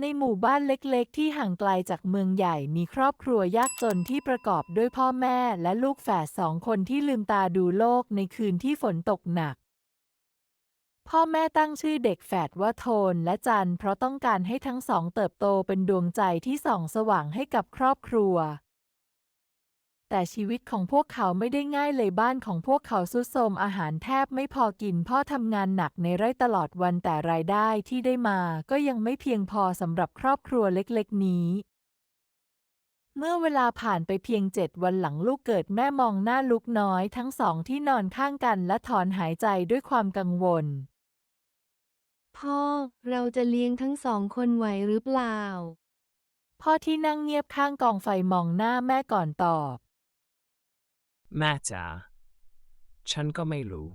ในหมู่บ้านเล็กๆ ที่ห่างไกลจากเมืองใหญ่มีครอบครัวยากจนที่ประกอบด้วยพ่อแม่และลูกแฝดสองคนที่ลืมตาดูโลกในคืนที่ฝนตกหนัก พ่อแม่ตั้งชื่อเด็กแฝดว่าโทนและจันเพราะต้องการให้ทั้งสองเติบโตเป็นดวงใจที่ส่องสว่างให้กับครอบครัว แต่ชีวิตของพวกเขาไม่ได้ง่ายเลยบ้านของพวกเขาสุดโทรมอาหารแทบไม่พอกินพ่อทำงานหนักในไร่ตลอดวันแต่รายได้ที่ได้มาก็ยังไม่เพียงพอสำหรับครอบครัวเล็กๆ นี้ เมื่อเวลาผ่านไปเพียงเจ็ดวันหลังลูกเกิดแม่มองหน้าลูกน้อยทั้งสองที่นอนข้างกันและถอนหายใจด้วยความกังวล พ่อเราจะเลี้ยงทั้งสองคนไหวหรือเปล่า พ่อที่นั่งเงียบข้างกองไฟมองหน้าแม่ก่อนตอบ แม่จ๋าฉันก็ไม่รู้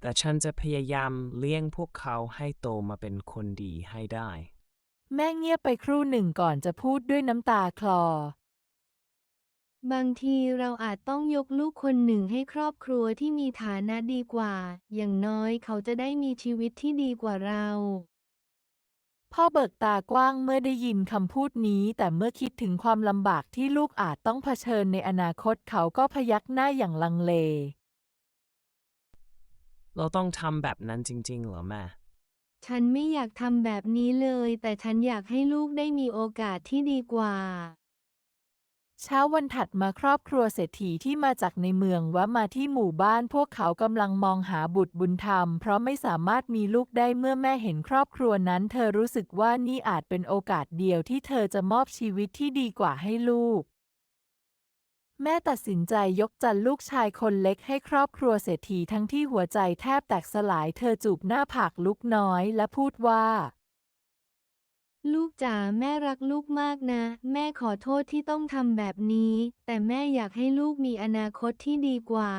แต่ฉันจะพยายามเลี้ยงพวกเขาให้โตมาเป็นคนดีให้ได้ แม่เงียบไปครู่หนึ่งก่อนจะพูดด้วยน้ำตาคลอ บางทีเราอาจต้องยกลูกคนหนึ่งให้ครอบครัวที่มีฐานะดีกว่า อย่างน้อยเขาจะได้มีชีวิตที่ดีกว่าเรา พ่อเบิกตากว้างเมื่อได้ยินคำพูดนี้ แต่เมื่อคิดถึงความลำบากที่ลูกอาจต้องเผชิญในอนาคตเขาก็พยักหน้าอย่างลังเล เราต้องทำแบบนั้นจริง ๆ เหรอแม่ ฉันไม่อยากทำแบบนี้เลย แต่ฉันอยากให้ลูกได้มีโอกาสที่ดีกว่า เช้าวันถัดมาครอบครัวเศรษฐีที่มาจากในเมืองแวะมาที่หมู่บ้านพวกเขากำลังมองหาบุตรบุญธรรม เพราะไม่สามารถมีลูกได้เมื่อแม่เห็นครอบครัวนั้น เธอรู้สึกว่านี่อาจเป็นโอกาสเดียวที่เธอจะมอบชีวิตที่ดีกว่าให้ลูก แม่ตัดสินใจยกจันลูกชายคนเล็กให้ครอบครัวเศรษฐีทั้งที่หัวใจแทบแตกสลาย เธอจูบหน้าผากลูกน้อยและพูดว่า ลูกจ๋าแม่รักลูกมากนะ แม่ขอโทษที่ต้องทำแบบนี้ แต่แม่อยากให้ลูกมีอนาคตที่ดีกว่า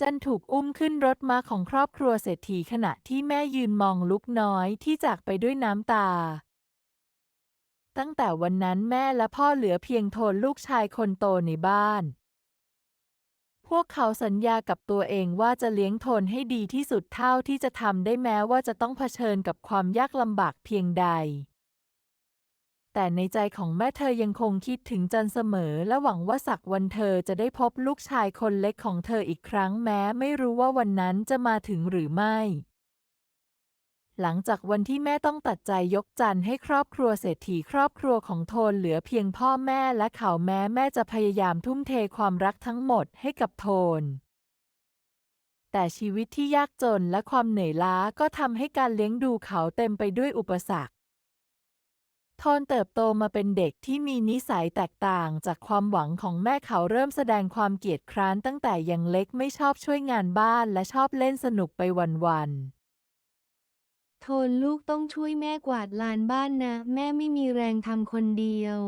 จันถูกอุ้มขึ้นรถม้าของครอบครัวเศรษฐีขณะที่แม่ยืนมองลูกน้อยที่จากไปด้วยน้ำตา ตั้งแต่วันนั้นแม่และพ่อเหลือเพียงโทนลูกชายคนโตในบ้าน พวกเขาสัญญากับตัวเองว่าจะเลี้ยงโทนให้ดีที่สุดเท่าที่จะทำได้แม้ว่าจะต้องเผชิญกับความยากลำบากเพียงใด แต่ในใจของแม่เธอยังคงคิดถึงจันเสมอและหวังว่าสักวันเธอจะได้พบลูกชายคนเล็กของเธออีกครั้งแม้ไม่รู้ว่าวันนั้นจะมาถึงหรือไม่ หลังจากวันที่แม่ต้องตัดใจยกจันให้ครอบครัวเศรษฐีครอบครัวของโทนเหลือเพียงพ่อแม่และเขาแม้แม่จะพยายามทุ่มเทความรักทั้งหมดให้กับโทน แต่ชีวิตที่ยากจนและความเหนื่อยล้าก็ทำให้การเลี้ยงดูเขาเต็มไปด้วยอุปสรรคโทนเติบโตมาเป็นเด็กที่มีนิสัยแตกต่างจากความหวังของแม่เขาเริ่มแสดงความเกียจคร้านตั้งแต่ยังเล็กไม่ชอบช่วยงานบ้านและชอบเล่นสนุกไปวันๆโทนลูกต้องช่วยแม่กวาดลานบ้านนะ แม่ไม่มีแรงทำคนเดียว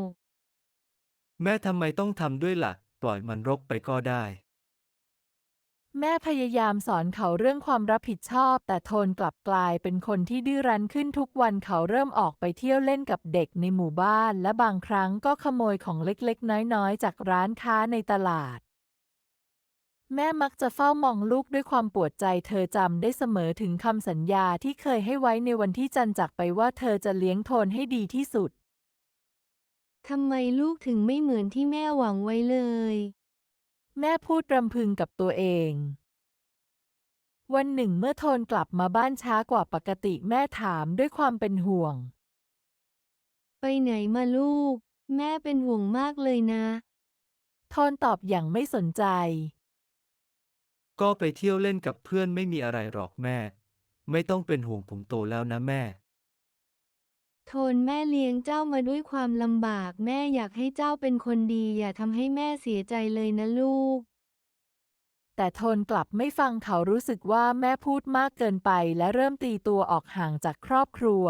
แม่ทำไมต้องทำด้วยละ่ะ ปล่อยมันรกไปก็ได้ แม่พยายามสอนเขาเรื่องความรับผิดชอบ แต่โทนกลับกลายเป็นคนที่ดื้อรั้นขึ้นทุกวันเขาเริ่มออกไปเที่ยวเล่นกับเด็กในหมู่บ้าน และบางครั้งก็ขโมยของเล็กๆ น้อยๆ จากร้านค้าในตลาด แม่มักจะเฝ้ามองลูกด้วยความปวดใจ เธอจำได้เสมอถึงคำสัญญาที่เคยให้ไว้ในวันที่จันจากไปว่าเธอจะเลี้ยงโทนให้ดีที่สุด ทำไมลูกถึงไม่เหมือนที่แม่หวังไว้เลย แม่พูดรำพึงกับตัวเอง วันหนึ่งเมื่อโทนกลับมาบ้านช้ากว่าปกติแม่ถามด้วยความเป็นห่วง ไปไหนมาลูก แม่เป็นห่วงมากเลยนะ โทนตอบอย่างไม่สนใจ ก็ไปเที่ยวเล่นกับเพื่อนไม่มีอะไรหรอกแม่ ไม่ต้องเป็นห่วงผมโตแล้วนะแม่ โทนแม่เลี้ยงเจ้ามาด้วยความลำบาก แม่อยากให้เจ้าเป็นคนดี อย่าทำให้แม่เสียใจเลยนะลูก แต่โทนกลับไม่ฟังเขารู้สึกว่าแม่พูดมากเกินไปและเริ่มตีตัวออกห่างจากครอบครัว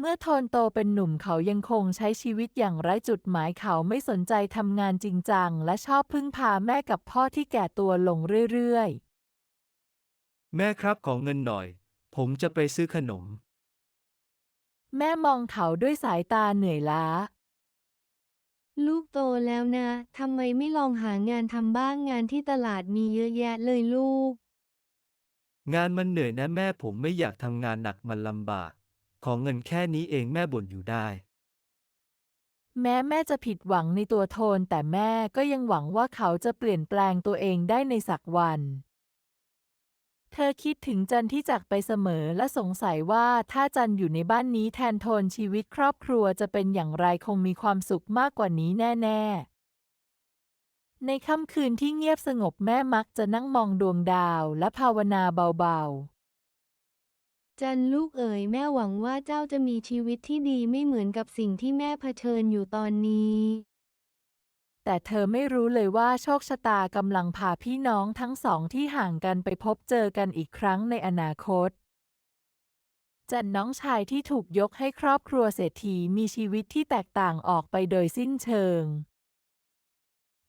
เมื่อโทนโตเป็นหนุ่มเขายังคงใช้ชีวิตอย่างไร้จุดหมายเขาไม่สนใจทำงานจริงจัง และชอบพึ่งพาแม่กับพ่อที่แก่ตัวลงเรื่อยๆแม่ครับขอเงินหน่อย ผมจะไปซื้อขนมแม่มองเขาด้วยสายตาเหนื่อยล้า ลูกโตแล้วนะ ทำไมไม่ลองหางานทำบ้างงานที่ตลาดมีเยอะแยะเลยลูก งานมันเหนื่อยนะแม่ผมไม่อยากทำงานหนักมันลำบาก ของเงินแค่นี้เองแม่บ่นอยู่ได้ แม้แม่จะผิดหวังในตัวโทน แต่แม่ก็ยังหวังว่าเขาจะเปลี่ยนแปลงตัวเองได้ในสักวัน เธอคิดถึงจันที่จากไปเสมอและสงสัยว่าถ้าจันอยู่ในบ้านนี้แทนโทนชีวิตครอบครัวจะเป็นอย่างไรคงมีความสุขมากกว่านี้แน่ ๆในค่ำคืนที่เงียบสงบแม่มักจะนั่งมองดวงดาวและภาวนาเบาๆ จันลูกเอ๋ยแม่หวังว่าเจ้าจะมีชีวิตที่ดีไม่เหมือนกับสิ่งที่แม่เผชิญอยู่ตอนนี้ แต่เธอไม่รู้เลยว่าโชคชะตากำลังพาพี่น้องทั้งสองที่ห่างกันไปพบเจอกันอีกครั้งในอนาคต จันน้องชายที่ถูกยกให้ครอบครัวเศรษฐีมีชีวิตที่แตกต่างออกไปโดยสิ้นเชิง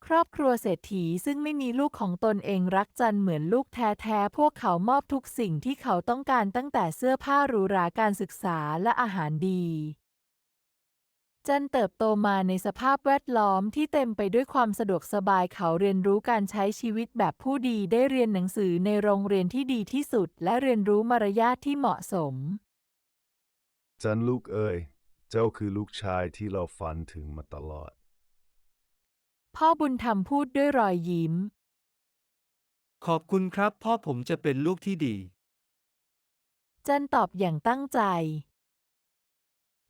ครอบครัวเศรษฐีซึ่งไม่มีลูกของตนเองรักจันเหมือนลูกแท้ๆ พวกเขามอบทุกสิ่งที่เขาต้องการตั้งแต่เสื้อผ้าหรูหราการศึกษาและอาหารดี จันเติบโตมาในสภาพแวดล้อมที่เต็มไปด้วยความสะดวกสบายเขาเรียนรู้การใช้ชีวิตแบบผู้ดีได้เรียนหนังสือในโรงเรียนที่ดีที่สุด และเรียนรู้มารยาทที่เหมาะสม จันลูกเอ๋ยเจ้าคือลูกชายที่เราฝันถึงมาตลอด พ่อบุญธรรมพูดด้วยรอยยิ้ม ขอบคุณครับ พ่อผมจะเป็นลูกที่ดี จันตอบอย่างตั้งใจ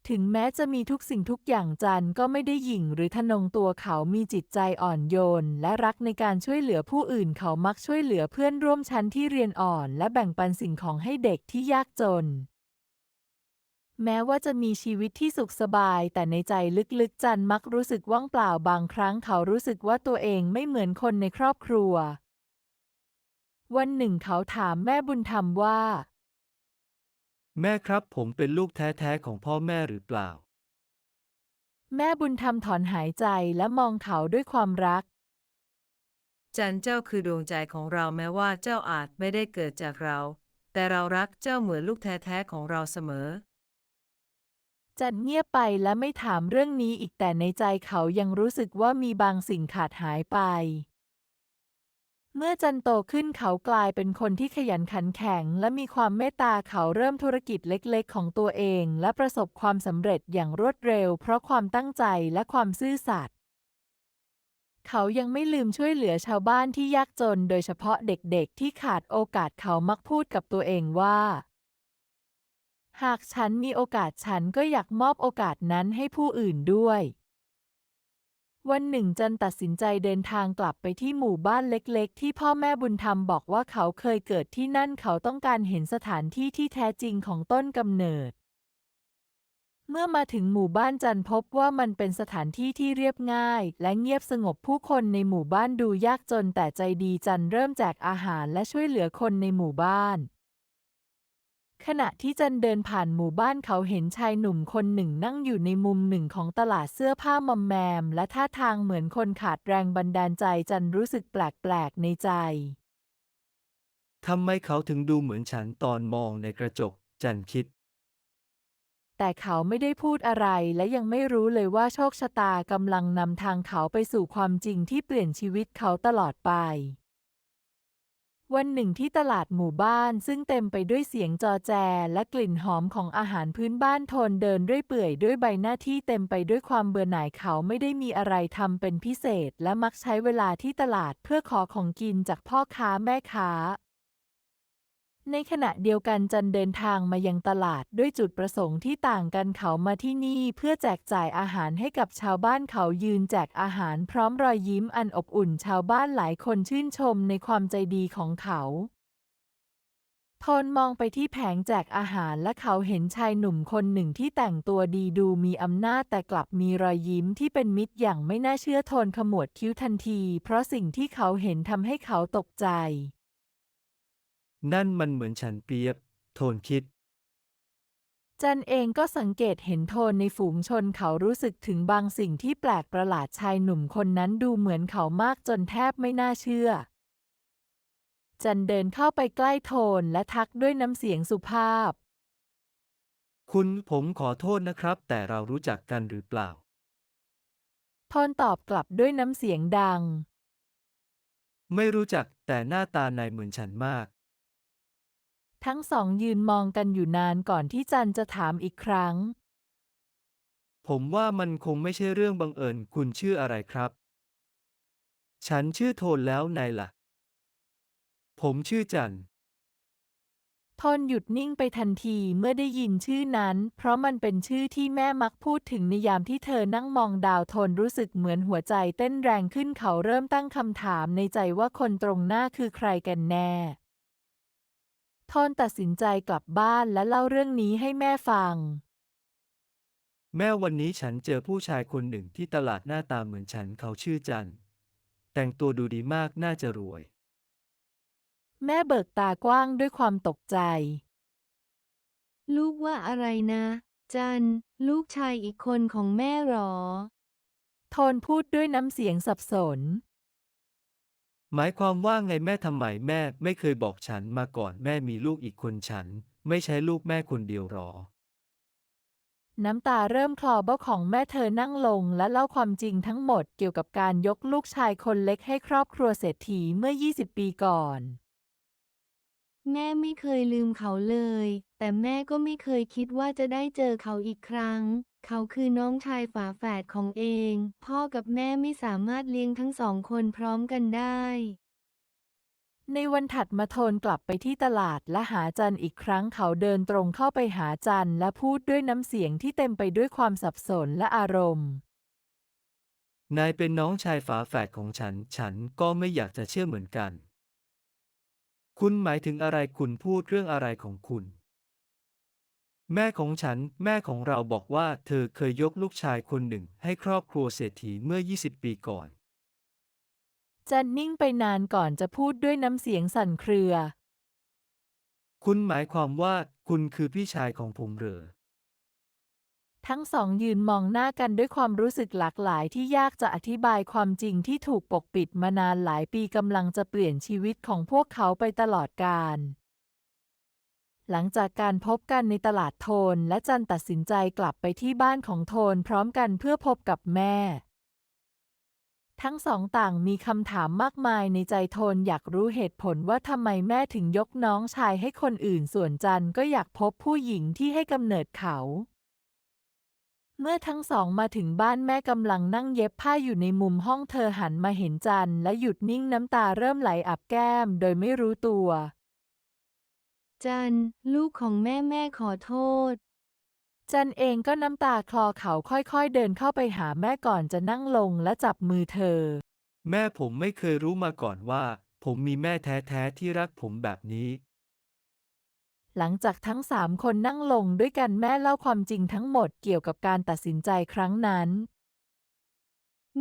ถึงแม้จะมีทุกสิ่งทุกอย่างจันก็ไม่ได้หยิ่งหรือทะนงตัวเขามีจิตใจอ่อนโยน และรักในการช่วยเหลือผู้อื่นเขามักช่วยเหลือเพื่อนร่วมชั้นที่เรียนอ่อน และแบ่งปันสิ่งของให้เด็กที่ยากจน แม้ว่าจะมีชีวิตที่สุขสบาย แต่ในใจลึกๆ จันมักรู้สึกว่างเปล่าบางครั้งเขารู้สึกว่าตัวเองไม่เหมือนคนในครอบครัว วันหนึ่งเขาถามแม่บุญธรรมว่า แม่ครับผมเป็นลูกแท้ๆของพ่อแม่หรือเปล่า แม่บุญธรรมถอนหายใจและมองเขาด้วยความรัก จันเจ้าคือดวงใจของเราแม้ว่าเจ้าอาจไม่ได้เกิดจากเรา แต่เรารักเจ้าเหมือนลูกแท้ๆของเราเสมอ จันเงียบไปและไม่ถามเรื่องนี้อีกแต่ในใจเขายังรู้สึกว่ามีบางสิ่งขาดหายไป เมื่อจันโตขึ้นเขากลายเป็นคนที่ขยันขันแข็ง และมีความเมตตาเขาเริ่มธุรกิจเล็กๆ ของตัวเอง และประสบความสำเร็จอย่างรวดเร็ว เพราะความตั้งใจและความซื่อสัตย์เขายังไม่ลืมช่วยเหลือชาวบ้านที่ยากจน โดยเฉพาะเด็กๆ ที่ขาดโอกาสเขามักพูดกับตัวเองว่า หากฉันมีโอกาสฉันก็อยากมอบโอกาสนั้นให้ผู้อื่นด้วย วันหนึ่งจันตัดสินใจเดินทางกลับไปที่หมู่บ้านเล็กๆ ที่พ่อแม่บุญธรรมบอกว่าเขาเคยเกิดที่นั่นเขาต้องการเห็นสถานที่ที่แท้จริงของต้นกำเนิด เมื่อมาถึงหมู่บ้านจันพบว่ามันเป็นสถานที่ที่เรียบง่าย และเงียบสงบผู้คนในหมู่บ้านดูยากจนแต่ใจดีจันเริ่มแจกอาหารและช่วยเหลือคนในหมู่บ้าน ขณะที่จันเดินผ่านหมู่บ้านเขาเห็นชายหนุ่มคนหนึ่งนั่งอยู่ในมุมหนึ่งของตลาดเสื้อผ้ามอมแมม และท่าทางเหมือนคนขาดแรงบันดาลใจจันรู้สึกแปลกๆในใจ ทำไมเขาถึงดูเหมือนฉันตอนมองในกระจก จันคิด แต่เขาไม่ได้พูดอะไรและยังไม่รู้เลยว่าโชคชะตากำลังนำทางเขาไปสู่ความจริงที่เปลี่ยนชีวิตเขาตลอดไป วันหนึ่งที่ตลาดหมู่บ้านซึ่งเต็มไปด้วยเสียงจอแจและกลิ่นหอมของอาหารพื้นบ้านโทนเดินด้วยเปื่อยด้วยใบหน้าที่เต็มไปด้วยความเบื่อหน่ายเขาไม่ได้มีอะไรทำเป็นพิเศษ และมักใช้เวลาที่ตลาดเพื่อขอของกินจากพ่อค้าแม่ค้า ในขณะเดียวกันจันเดินทางมายังตลาดด้วยจุดประสงค์ที่ต่างกันเขามาที่นี่เพื่อแจกจ่ายอาหารให้กับชาวบ้านเขายืนแจกอาหารพร้อมรอยยิ้มอันอบอุ่นชาวบ้านหลายคนชื่นชมในความใจดีของเขาทนมองไปที่แผงแจกอาหารและเขาเห็นชายหนุ่มคนหนึ่งที่แต่งตัวดีดูมีอำนาจแต่กลับมีรอยยิ้มที่เป็นมิตรอย่างไม่น่าเชื่อทนขมวดคิ้วทันที เพราะสิ่งที่เขาเห็นทำให้เขาตกใจ นั่นมันเหมือนฉันเปรียบ โทนคิด จันเองก็สังเกตเห็นโทนในฝูงชนเขารู้สึกถึงบางสิ่งที่แปลกประหลาดชายหนุ่มคนนั้นดูเหมือนเขามากจนแทบไม่น่าเชื่อ จันเดินเข้าไปใกล้โทนและทักด้วยน้ำเสียงสุภาพ คุณผมขอโทษนะครับ แต่เรารู้จักกันหรือเปล่า โทนตอบกลับด้วยน้ำเสียงดัง ไม่รู้จักแต่หน้าตานายเหมือนฉันมาก ทั้งสองยืนมองกันอยู่นานก่อนที่จันจะถามอีกครั้ง ผมว่ามันคงไม่ใช่เรื่องบังเอิญคุณชื่ออะไรครับ ฉันชื่อโทนแล้วนายล่ะ ผมชื่อจันทนหยุดนิ่งไปทันทีเมื่อได้ยินชื่อนั้น เพราะมันเป็นชื่อที่แม่มักพูดถึงในยามที่เธอนั่งมองดาวทนรู้สึกเหมือนหัวใจเต้นแรงขึ้นเขาเริ่มตั้งคำถามในใจว่าคนตรงหน้าคือใครกันแน่ ทนตัดสินใจกลับบ้านและเล่าเรื่องนี้ให้แม่ฟัง แม่วันนี้ฉันเจอผู้ชายคนหนึ่งที่ตลาดหน้าตาเหมือนฉันเขาชื่อจัน แต่งตัวดูดีมากน่าจะรวย แม่เบิกตากว้างด้วยความตกใจ ลูกว่าอะไรนะ จัน ลูกชายอีกคนของแม่หรอโทนพูดด้วยน้ำเสียงสับสน หมายความว่าไงแม่ทำไมแม่ไม่เคยบอกฉันมาก่อนแม่มีลูกอีกคนฉัน ไม่ใช่ลูกแม่คนเดียวหรอ น้ำตาเริ่มคลอเบ้าของแม่เธอนั่งลงและเล่าความจริงทั้งหมดเกี่ยวกับการยกลูกชายคนเล็กให้ครอบครัวเศรษฐีเมื่อ 20 ปีก่อน แม่ไม่เคยลืมเขาเลย แต่แม่ก็ไม่เคยคิดว่าจะได้เจอเขาอีกครั้ง เขาคือน้องชายฝาแฝดของเอง พ่อกับแม่ไม่สามารถเลี้ยงทั้งสองคนพร้อมกันได้ ในวันถัดมาโทนกลับไปที่ตลาดและหาจันอีกครั้งเขาเดินตรงเข้าไปหาจันและพูดด้วยน้ำเสียงที่เต็มไปด้วยความสับสนและอารมณ์ นายเป็นน้องชายฝาแฝดของฉัน ฉันก็ไม่อยากจะเชื่อเหมือนกัน คุณหมายถึงอะไรคุณพูดเรื่องอะไรของคุณ แม่ของฉัน แม่ของเราบอกว่า เธอเคยยกลูกชายคนหนึ่ง ให้ครอบครัวเศรษฐีเมื่อ 20 ปีก่อน จันนิ่งไปนานก่อนจะพูดด้วยน้ำเสียงสั่นเครือ คุณหมายความว่า คุณคือพี่ชายของผมเหรอ ทั้งสองยืนมองหน้ากันด้วยความรู้สึกหลากหลายที่ยากจะอธิบายความจริงที่ถูกปกปิดมานานหลายปีกำลังจะเปลี่ยนชีวิตของพวกเขาไปตลอดกาลหลังจากการพบกันในตลาดโทนและจันตัดสินใจกลับไปที่บ้านของโทนพร้อมกันเพื่อพบกับแม่ ทั้งสองต่างมีคำถามมากมายในใจโทนอยากรู้เหตุผลว่าทำไมแม่ถึงยกน้องชายให้คนอื่นส่วนจันก็อยากพบผู้หญิงที่ให้กำเนิดเขา เมื่อทั้งสองมาถึงบ้านแม่กำลังนั่งเย็บผ้าอยู่ในมุมห้องเธอหันมาเห็นจันและหยุดนิ่งน้ำตาเริ่มไหลอาบแก้มโดยไม่รู้ตัว จัน ลูกของแม่แม่ขอโทษ จันเองก็น้ำตาคลอเขาค่อยๆเดินเข้าไปหาแม่ก่อนจะนั่งลงและจับมือเธอ แม่ผมไม่เคยรู้มาก่อนว่า ผมมีแม่แท้ๆที่รักผมแบบนี้ หลังจากทั้งสามคนนั่งลงด้วยกันแม่เล่าความจริงทั้งหมดเกี่ยวกับการตัดสินใจครั้งนั้น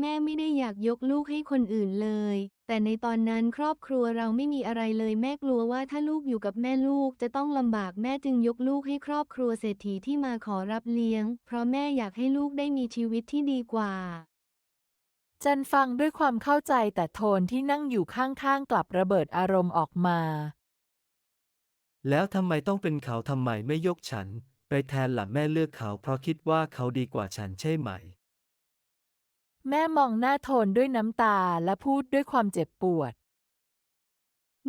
แม่ไม่ได้อยากยกลูกให้คนอื่นเลย แต่ในตอนนั้นครอบครัวเราไม่มีอะไรเลยแม่กลัวว่าถ้าลูกอยู่กับแม่ลูกจะต้องลำบากแม่จึงยกลูกให้ครอบครัวเศรษฐีที่มาขอรับเลี้ยง เพราะแม่อยากให้ลูกได้มีชีวิตที่ดีกว่าจันฟังด้วยความเข้าใจแต่โทนที่นั่งอยู่ข้างๆกลับระเบิดอารมณ์ออกมา แล้วทำไมต้องเป็นเขาทำไมไม่ยกฉัน ไปแทนล่ะแม่เลือกเขาเพราะคิดว่าเขาดีกว่าฉันใช่ไหม แม่มองหน้าโทนด้วยน้ำตาและพูดด้วยความเจ็บปวด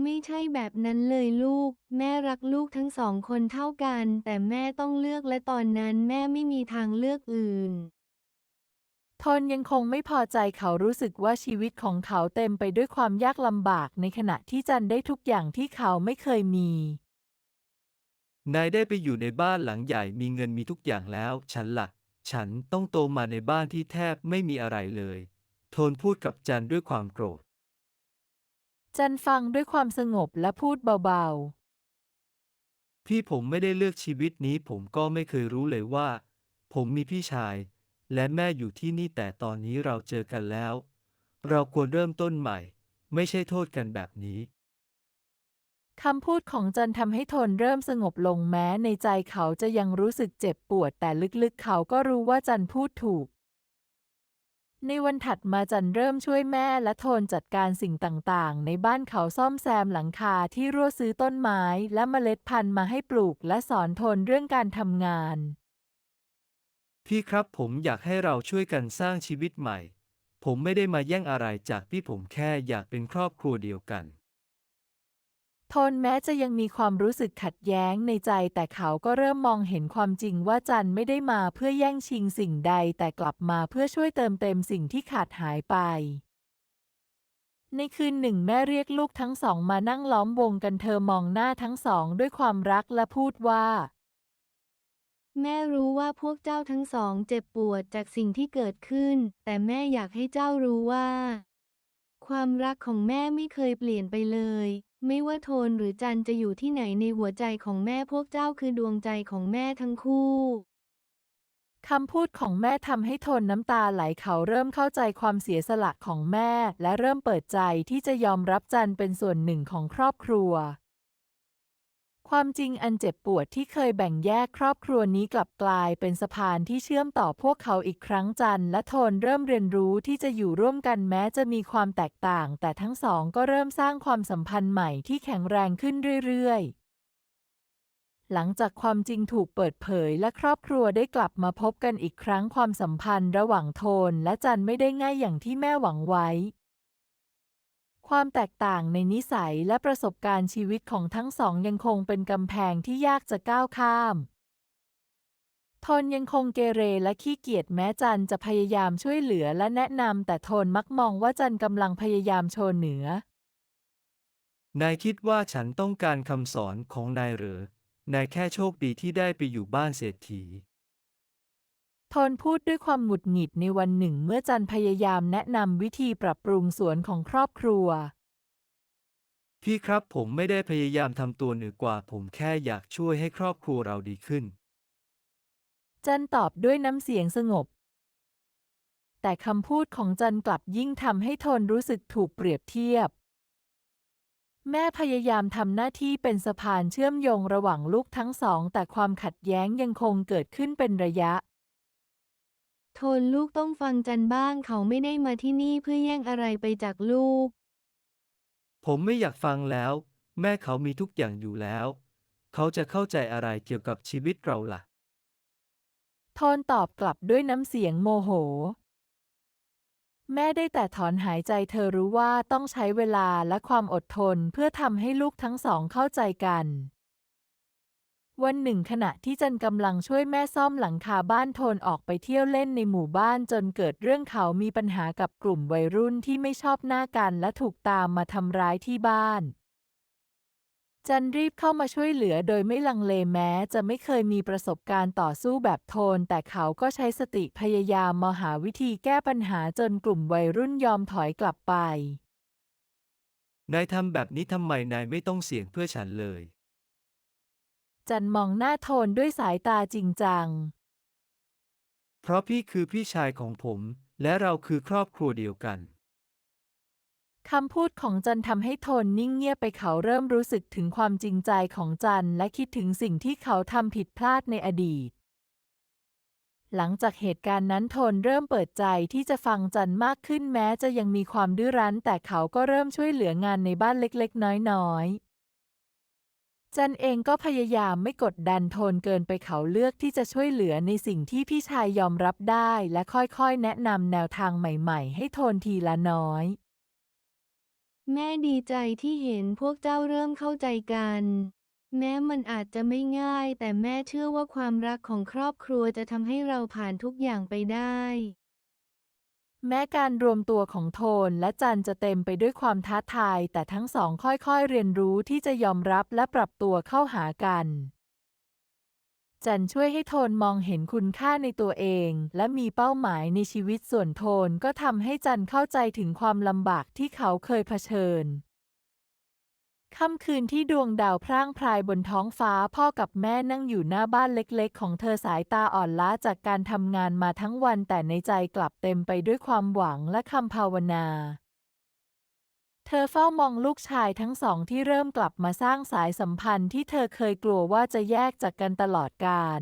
ไม่ใช่แบบนั้นเลยลูก แม่รักลูกทั้งสองคนเท่ากัน แต่แม่ต้องเลือกและตอนนั้นแม่ไม่มีทางเลือกอื่น โทนยังคงไม่พอใจเขารู้สึกว่าชีวิตของเขาเต็มไปด้วยความยากลำบากในขณะที่จันได้ทุกอย่างที่เขาไม่เคยมี นายได้ไปอยู่ในบ้านหลังใหญ่มีเงินมีทุกอย่างแล้ว ฉันละ่ะ ฉันต้องโตมาในบ้านที่แทบไม่มีอะไรเลย โทนพูดกับจันด้วยความโกรธ จันฟังด้วยความสงบและพูดเบาพี่ผมไม่ได้เลือกชีวิตนี้ผมก็ไม่เคยรู้เลยว่า ผมมีพี่ชาย และแม่อยู่ที่นี่แต่ตอนนี้เราเจอกันแล้ว เราควรเริ่มต้นใหม่ ไม่ใช่โทษกันแบบนี้ๆ คำพูดของจันทำให้โทนเริ่มสงบลงแม้ในใจเขาจะยังรู้สึกเจ็บปวดแต่ลึกๆเขาก็รู้ว่าจันพูดถูก ในวันถัดมาจันเริ่มช่วยแม่และโทนจัดการสิ่งต่างๆ ในบ้านเขาซ่อมแซมหลังคาที่รั่วซื้อต้นไม้และเมล็ดพันธุ์มาให้ปลูกและสอนโทนเรื่องการทำงาน พี่ครับผมอยากให้เราช่วยกันสร้างชีวิตใหม่ ผมไม่ได้มาแย่งอะไรจากพี่ผมแค่อยากเป็นครอบครัวเดียวกัน ทนแม้จะยังมีความรู้สึกขัดแย้งในใจ แต่เขาก็เริ่มมองเห็นความจริงว่าจันไม่ได้มาเพื่อแย่งชิงสิ่งใด แต่กลับมาเพื่อช่วยเติมเต็มสิ่งที่ขาดหายไป ในคืนหนึ่งแม่เรียกลูกทั้งสองมานั่งล้อมวงกันเธอมองหน้าทั้งสองด้วยความรักและพูดว่า แม่รู้ว่าพวกเจ้าทั้งสองเจ็บปวดจากสิ่งที่เกิดขึ้น แต่แม่อยากให้เจ้ารู้ว่า ความรักของแม่ไม่เคยเปลี่ยนไปเลย ไม่ว่าโทนหรือจันจะอยู่ที่ไหนในหัวใจของแม่พวกเจ้าคือดวงใจของแม่ทั้งคู่คำพูดของแม่ทำให้ทนน้ำตาไหลเขาเริ่มเข้าใจความเสียสละของแม่ และเริ่มเปิดใจที่จะยอมรับจันเป็นส่วนหนึ่งของครอบครัว ความจริงอันเจ็บปวดที่เคยแบ่งแยกครอบครัวนี้กลับกลายเป็นสะพานที่เชื่อมต่อพวกเขาอีกครั้งจันและโทนเริ่มเรียนรู้ที่จะอยู่ร่วมกันแม้จะมีความแตกต่าง แต่ทั้งสองก็เริ่มสร้างความสัมพันธ์ใหม่ที่แข็งแรงขึ้นเรื่อยๆหลังจากความจริงถูกเปิดเผยและครอบครัวได้กลับมาพบกันอีกครั้งความสัมพันธ์ระหว่างโทนและจันไม่ได้ง่ายอย่างที่แม่หวังไว้ ความแตกต่างในนิสัยและประสบการณ์ชีวิตของทั้งสองยังคงเป็นกำแพงที่ยากจะก้าวข้าม ทนยังคงเกเรและขี้เกียจแม้จันจะพยายามช่วยเหลือและแนะนำแต่โทนมักมองว่าจันกำลังพยายามโชว์เหนือ นายคิดว่าฉันต้องการคำสอนของนายเหรอนายแค่โชคดีที่ได้ไปอยู่บ้านเศรษฐี โทนพูดด้วยความหงุดหงิดในวันหนึ่งเมื่อจันพยายามแนะนำวิธีปรับปรุงสวนของครอบครัว พี่ครับผมไม่ได้พยายามทำตัวเหนือกว่า ผมแค่อยากช่วยให้ครอบครัวเราดีขึ้น จันตอบด้วยน้ำเสียงสงบ แต่คำพูดของจันกลับยิ่งทำให้โทนรู้สึกถูกเปรียบเทียบ แม่พยายามทำหน้าที่เป็นสะพานเชื่อมโยงระหว่างลูกทั้งสอง แต่ความขัดแย้งยังคงเกิดขึ้นเป็นระยะ โทนลูกต้องฟังจันบ้างเขาไม่ได้มาที่นี่เพื่อแย่งอะไรไปจากลูก ผมไม่อยากฟังแล้ว แม่เขามีทุกอย่างอยู่แล้ว เขาจะเข้าใจอะไรเกี่ยวกับชีวิตเราล่ะ โทนตอบกลับด้วยน้ำเสียงโมโห แม่ได้แต่ถอนหายใจเธอรู้ว่าต้องใช้เวลาและความอดทนเพื่อทำให้ลูกทั้งสองเข้าใจกัน วันหนึ่งขณะที่จันกำลังช่วยแม่ซ่อมหลังคาบ้านโทนออกไปเที่ยวเล่นในหมู่บ้านจนเกิดเรื่องเขามีปัญหากับกลุ่มวัยรุ่นที่ไม่ชอบหน้ากันและถูกตามมาทำร้ายที่บ้าน จันรีบเข้ามาช่วยเหลือโดยไม่ลังเลแม้ จะไม่เคยมีประสบการณ์ต่อสู้แบบโทน แต่เขาก็ใช้สติพยายามมาหาวิธีแก้ปัญหาจนกลุ่มวัยรุ่นยอมถอยกลับไป นายทำแบบนี้ทำไมนายไม่ต้องเสี่ยงเพื่อฉันเลย จันมองหน้าโทนด้วยสายตาจริงจัง เพราะพี่คือพี่ชายของผม และเราคือครอบครัวเดียวกัน คำพูดของจันทำให้โทนนิ่งเงียบไปเขาเริ่มรู้สึกถึงความจริงใจของจันและคิดถึงสิ่งที่เขาทำผิดพลาดในอดีต หลังจากเหตุการณ์นั้นโทนเริ่มเปิดใจที่จะฟังจันมากขึ้นแม้จะยังมีความดื้อรั้น แต่เขาก็เริ่มช่วยเหลืองานในบ้านเล็กๆ น้อยๆ จันเองก็พยายามไม่กดดันโทนเกินไปเขาเลือกที่จะช่วยเหลือในสิ่งที่พี่ชายยอมรับได้ และค่อยๆ แนะนำแนวทางใหม่ๆ ให้โทนทีละน้อย แม่ดีใจที่เห็นพวกเจ้าเริ่มเข้าใจกัน แม้มันอาจจะไม่ง่าย แต่แม่เชื่อว่าความรักของครอบครัวจะทำให้เราผ่านทุกอย่างไปได้ แม้การรวมตัวของโทนและจันจะเต็มไปด้วยความท้าทาย แต่ทั้งสองค่อยๆเรียนรู้ที่จะยอมรับและปรับตัวเข้าหากัน จันช่วยให้โทนมองเห็นคุณค่าในตัวเอง และมีเป้าหมายในชีวิตส่วนโทนก็ทำให้จันเข้าใจถึงความลำบากที่เขาเคยเผชิญ ค่ำคืนที่ดวงดาวพร่างพรายบนท้องฟ้าพ่อกับแม่นั่งอยู่หน้าบ้านเล็กๆ ของเธอสายตาอ่อนล้าจากการทำงานมาทั้งวันแต่ในใจกลับเต็มไปด้วยความหวังและคำภาวนา เธอเฝ้ามองลูกชายทั้งสองที่เริ่มกลับมาสร้างสายสัมพันธ์ที่เธอเคยกลัวว่าจะแยกจากกันตลอดกาล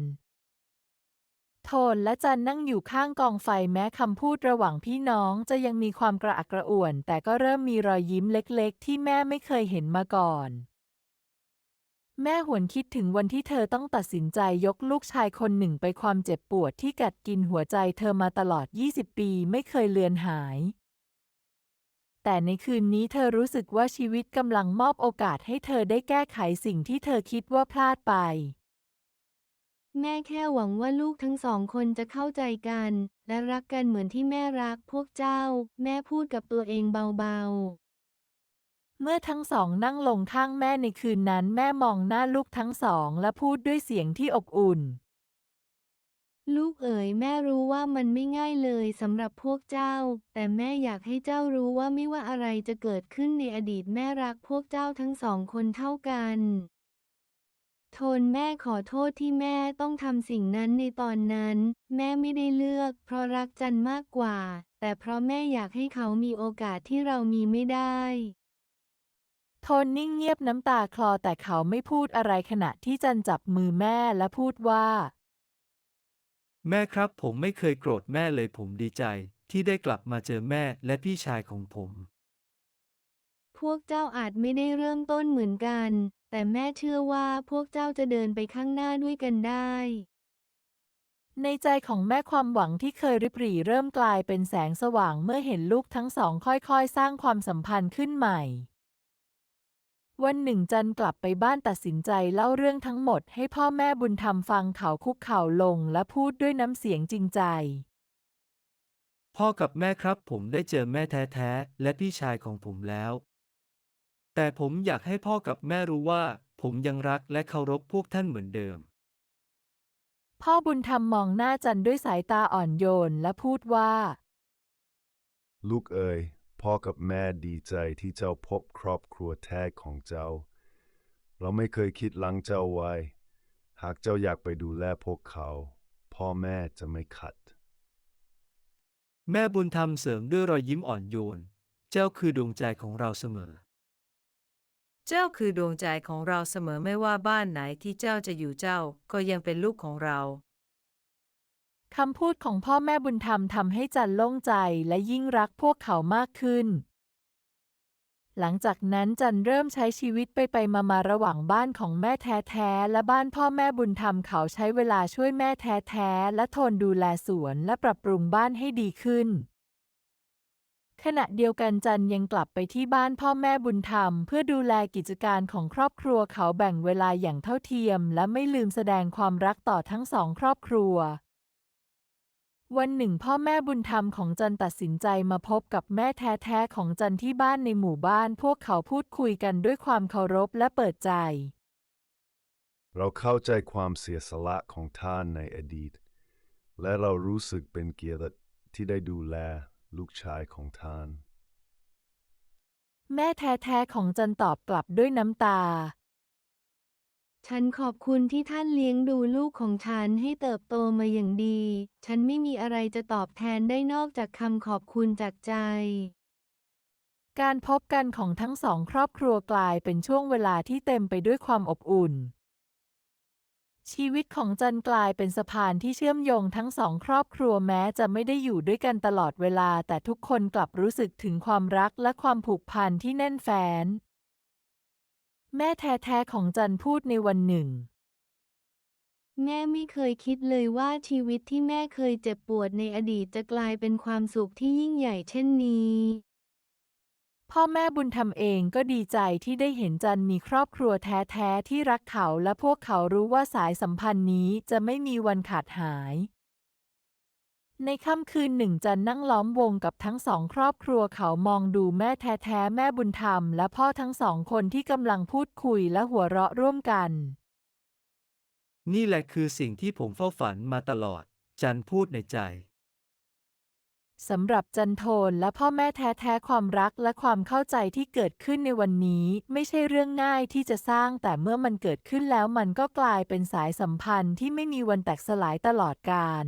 โทนและจันนั่งอยู่ข้างกองไฟแม้คำพูดระหว่างพี่น้องจะยังมีความกระอักกระอ่วน แต่ก็เริ่มมีรอยยิ้มเล็กๆ ที่แม่ไม่เคยเห็นมาก่อน แม่หวนคิดถึงวันที่เธอต้องตัดสินใจยกลูกชายคนหนึ่งไปความเจ็บปวดที่กัดกินหัวใจเธอมาตลอด 20 ปีไม่เคยเลือนหาย แต่ในคืนนี้เธอรู้สึกว่าชีวิตกำลังมอบโอกาสให้เธอได้แก้ไขสิ่งที่เธอคิดว่าพลาดไป แม่แค่หวังว่าลูกทั้งสองคนจะเข้าใจกัน และรักกันเหมือนที่แม่รักพวกเจ้า แม่พูดกับตัวเองเบาเมื่อทั้งสองนั่งลงข้างแม่ในคืนนั้นแม่มองหน้าลูกทั้งสองและพูดด้วยเสียงที่อบอุ่นๆลูกเอ๋ยแม่รู้ว่ามันไม่ง่ายเลยสำหรับพวกเจ้า แต่แม่อยากให้เจ้ารู้ว่าไม่ว่าอะไรจะเกิดขึ้นในอดีตแม่รักพวกเจ้าทั้งสองคนเท่ากัน โทนแม่ขอโทษที่แม่ต้องทำสิ่งนั้นในตอนนั้น แม่ไม่ได้เลือก เพราะรักจันมากกว่า แต่เพราะแม่อยากให้เขามีโอกาสที่เรามีไม่ได้ โทนนิ่งเงียบน้ำตาคลอแต่เขาไม่พูดอะไรขณะที่จันจับมือแม่และพูดว่า แม่ครับผมไม่เคยโกรธแม่เลยผมดีใจ ที่ได้กลับมาเจอแม่และพี่ชายของผม พวกเจ้าอาจไม่ได้เริ่มต้นเหมือนกัน แต่แม่เชื่อว่าพวกเจ้าจะเดินไปข้างหน้าด้วยกันได้ ในใจของแม่ความหวังที่เคยริบหรี่เริ่มกลายเป็นแสงสว่างเมื่อเห็นลูกทั้งสองค่อยๆ สร้างความสัมพันธ์ขึ้นใหม่ วันหนึ่งจันกลับไปบ้านตัดสินใจเล่าเรื่องทั้งหมดให้พ่อแม่บุญธรรมฟังเขาคุกเข่าลงและพูดด้วยน้ำเสียงจริงใจ พ่อกับแม่ครับผมได้เจอแม่แท้ๆและพี่ชายของผมแล้ว แต่ผมอยากให้พ่อกับแม่รู้ว่า ผมยังรักและเคารพพวกท่านเหมือนเดิม พ่อบุญธรรมมองหน้าจันด้วยสายตาอ่อนโยนและพูดว่า ลูกเอ๋ยพ่อกับแม่ดีใจที่เจ้าพบครอบครัวแท้ของเจ้า เราไม่เคยคิดหลังเจ้าไว้ หากเจ้าอยากไปดูแลพวกเขา พ่อแม่จะไม่ขัด แม่บุญธรรมเสริมด้วยรอยยิ้มอ่อนโยน เจ้าคือดวงใจของเราเสมอ เจ้าคือดวงใจของเราเสมอไม่ว่าบ้านไหนที่เจ้าจะอยู่เจ้าก็ยังเป็นลูกของเรา คำพูดของพ่อแม่บุญธรรมทำให้จันโล่งใจและยิ่งรักพวกเขามากขึ้น หลังจากนั้นจันเริ่มใช้ชีวิตไปไปมามาระหว่างบ้านของแม่แท้ๆและบ้านพ่อแม่บุญธรรมเขาใช้เวลาช่วยแม่แท้ๆและทนดูแลสวนและปรับปรุงบ้านให้ดีขึ้น ขณะเดียวกันจันยังกลับไปที่บ้านพ่อแม่บุญธรรม เพื่อดูแลกิจการของครอบครัวเขาแบ่งเวลาอย่างเท่าเทียม และไม่ลืมแสดงความรักต่อทั้งสองครอบครัว วันหนึ่งพ่อแม่บุญธรรมของจันตัดสินใจมาพบกับแม่แท้ๆของจันที่บ้านในหมู่บ้าน พวกเขาพูดคุยกันด้วยความเคารพและเปิดใจ เราเข้าใจความเสียสละของท่านในอดีต และเรารู้สึกเป็นเกียรติที่ได้ดูแล ลูกชายของท่าน แม่แท้ๆของจันตอบกลับด้วยน้ำตา ฉันขอบคุณที่ท่านเลี้ยงดูลูกของฉันให้เติบโตมาอย่างดี ฉันไม่มีอะไรจะตอบแทนได้นอกจากคำขอบคุณจากใจ การพบกันของทั้งสองครอบครัวกลายเป็นช่วงเวลาที่เต็มไปด้วยความอบอุ่น ชีวิตของจันกลายเป็นสะพานที่เชื่อมโยงทั้งสองครอบครัวแม้จะไม่ได้อยู่ด้วยกันตลอดเวลา แต่ทุกคนกลับรู้สึกถึงความรักและความผูกพันที่แน่นแฟ้น แม่แท้ๆของจันพูดในวันหนึ่ง แม่ไม่เคยคิดเลยว่าชีวิตที่แม่เคยเจ็บปวดในอดีตจะกลายเป็นความสุขที่ยิ่งใหญ่เช่นนี้ พ่อแม่บุญธรรมเองก็ดีใจที่ได้เห็นจันมีครอบครัวแท้ๆที่รักเขาและพวกเขารู้ว่าสายสัมพันธ์นี้จะไม่มีวันขาดหาย ในค่ำคืนหนึ่งจันนั่งล้อมวงกับทั้งสองครอบครัวเขามองดูแม่แท้ๆแม่บุญธรรม และพ่อทั้งสองคนที่กำลังพูดคุยและหัวเราะร่วมกัน นี่แหละคือสิ่งที่ผมเฝ้าฝันมาตลอด จันพูดในใจ สำหรับจันโทนและพ่อแม่แท้ๆความรักและความเข้าใจที่เกิดขึ้นในวันนี้ ไม่ใช่เรื่องง่ายที่จะสร้าง แต่เมื่อมันเกิดขึ้นแล้วมันก็กลายเป็นสายสัมพันธ์ที่ไม่มีวันแตกสลายตลอดกาล